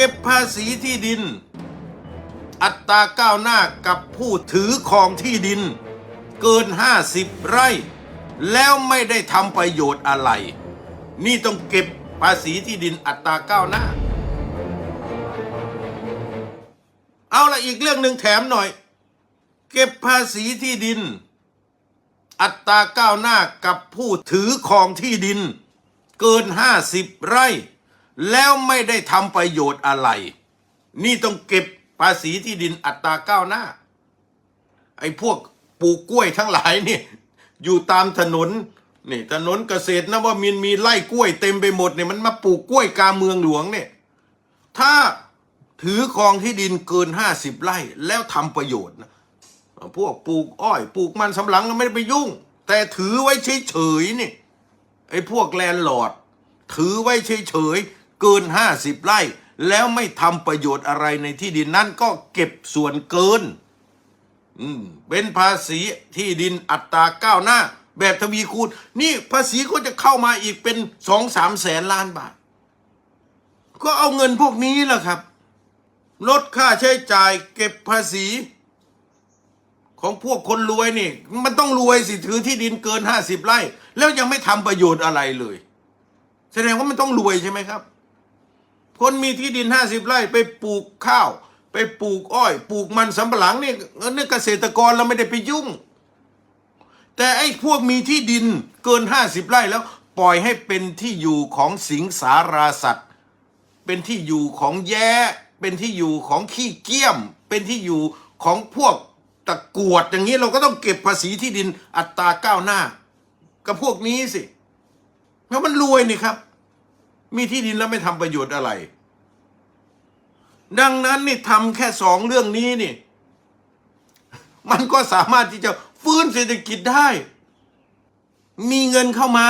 เก็บภาษีที่ดิน อัตราก้าวหน้ากับผู้ถือครองที่ดิน เกิน 50 ไร่ แล้วไม่ได้ทำประโยชน์อะไร นี่ต้องเก็บภาษีที่ดินอัตราก้าวหน้า เอาละอีกเรื่องหนึ่งแถมหน่อย เก็บภาษีที่ดิน อัตราก้าวหน้ากับผู้ถือครองที่ดิน เกิน 50 ไร่ แล้วไม่ได้ทำประโยชน์อะไร นี่ต้องเก็บภาษีที่ดินอัตราก้าวหน้า ไอ้พวกปลูกกล้วยทั้งหลายนี่อยู่ตามถนนนี่ถนนเกษตรนวมินมีไร่กล้วยเต็มไปหมดเนี่ยมันมาปลูกกล้วยกลางเมืองหลวงเนี่ยถ้าถือครองที่ดินเกินห้าสิบไร่แล้วทำประโยชน์นะพวกปลูกอ้อยปลูกมันสำปะหลังเราไม่ได้ไปยุ่ง แต่ถือไว้เฉยๆนี่ไอ้พวกแลนด์ลอร์ดถือไว้เฉยๆ เกินห้าสิบไร่ แล้วไม่ทำประโยชน์อะไรในที่ดินนั้นก็เก็บส่วนเกินเป็นภาษีที่ดินอัตราก้าวหน้า แบบทวีคูณ นี่ภาษีก็จะเข้ามาอีกเป็นสองสามแสนล้านบาท ก็เอาเงินพวกนี้แหละครับ ลดค่าใช้จ่ายเก็บภาษี ของพวกคนรวยนี่ มันต้องรวยสิถือที่ดินเกินห้าสิบไร่ แล้วยังไม่ทำประโยชน์อะไรเลย แสดงว่ามันต้องรวยใช่ไหมครับ คนมีที่ดินห้าสิบไร่ไปปลูกข้าว ไปปลูกอ้อย ปลูกมันสำปะหลังเนี่ยนี่เกษตรกรเราไม่ได้ไปยุ่ง แต่ไอ้พวกมีที่ดินเกินห้าสิบไร่แล้วปล่อยให้เป็นที่อยู่ของสิงสาราสัตว์ เป็นที่อยู่ของแย้ เป็นที่อยู่ของขี้เกียม เป็นที่อยู่ของพวกตะกวดอย่างนี้เราก็ต้องเก็บภาษีที่ดินอัตราก้าวหน้า กับพวกนี้สิ เพราะมันรวยนี่ครับ มีที่ดินแล้วไม่ทำประโยชน์อะไร ดังนั้นนี่ทำแค่สองเรื่องนี้นี่ มันก็สามารถที่จะฟื้นเศรษฐกิจได้ มีเงินเข้ามา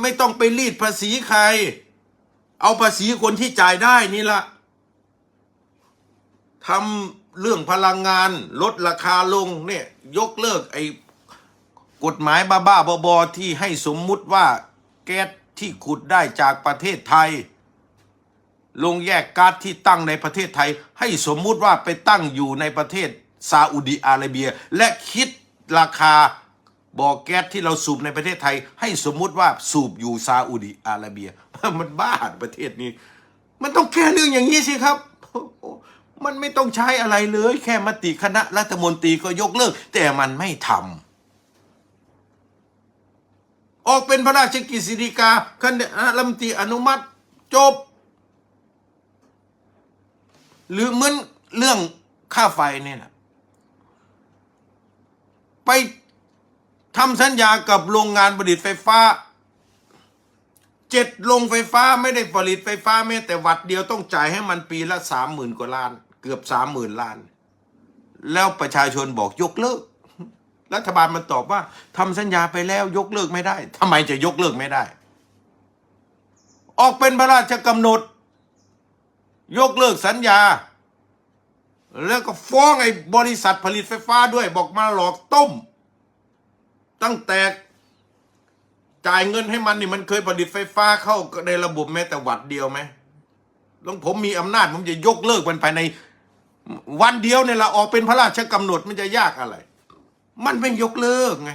ไม่ต้องไปรีดภาษีใคร เอาภาษีคนที่จ่ายได้นี่ละทำเรื่องพลังงาน ลดราคาลงเนี่ยยกเลิกไอ้กฎหมายบ้าๆบอๆที่ให้สมมุติว่าแก๊ส ที่ขุดได้จากประเทศไทย ลงแยกก๊าซที่ตั้งในประเทศไทย ให้สมมุติว่าไปตั้งอยู่ในประเทศซาอุดิอาระเบีย และคิดราคาบ่อแก๊สที่เราสูบในประเทศไทย ให้สมมุติว่าสูบอยู่ซาอุดิอาระเบีย มันบ้าประเทศนี้ มันต้องแก้เรื่องอย่างนี้สิครับมันไม่ต้องใช้อะไรเลย แค่มติคณะรัฐมนตรีก็ยกเลิก แต่มันไม่ทำ ออกเป็นพระราชกิจสิริกาคณะรัฐมนตรีอนุมัติจบ หรือเหมือนเรื่องค่าไฟเนี่ยนะไปทำสัญญากับโรงงานผลิตไฟฟ้าเจ็ดโรงไฟฟ้าไม่ได้ผลิตไฟฟ้าแม้แต่วัดเดียวต้องจ่ายให้มันปีละสามหมื่นกว่าล้าน เกือบสามหมื่นล้าน แล้วประชาชนบอกยกเลิก รัฐบาลมันตอบว่าทำสัญญาไปแล้วยกเลิกไม่ได้ทำไมจะยกเลิกไม่ได้ ออกเป็นพระราชกำหนด ยกเลิกสัญญา แล้วก็ฟ้องไอ้บริษัทผลิตไฟฟ้าด้วยบอกมาหลอกต้ม ตั้งแต่จ่ายเงินให้มันนี่มันเคยผลิตไฟฟ้าเข้าในระบบแม้แต่วัดเดียวไหมลองผมมีอำนาจผมจะยกเลิกมันภายใน วันเดียวเนี่ยละออกเป็นพระราชกำหนดมันจะยากอะไร มันไม่ยกเลิกไง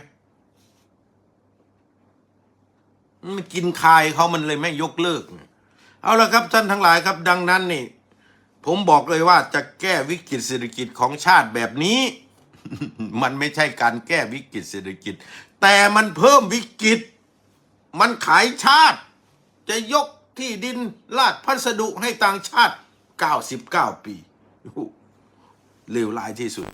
มันกินคายเขามันเลยไม่ยกเลิก เอาละครับท่านทั้งหลายครับ ดังนั้นนี่ ผมบอกเลยว่าจะแก้วิกฤตเศรษฐกิจของชาติแบบนี้ มันไม่ใช่การแก้วิกฤตเศรษฐกิจ แต่มันเพิ่มวิกฤต มันขายชาติ จะยกที่ดินลาดพัสดุให้ต่างชาติ 99 ปีเลวร้ายที่สุด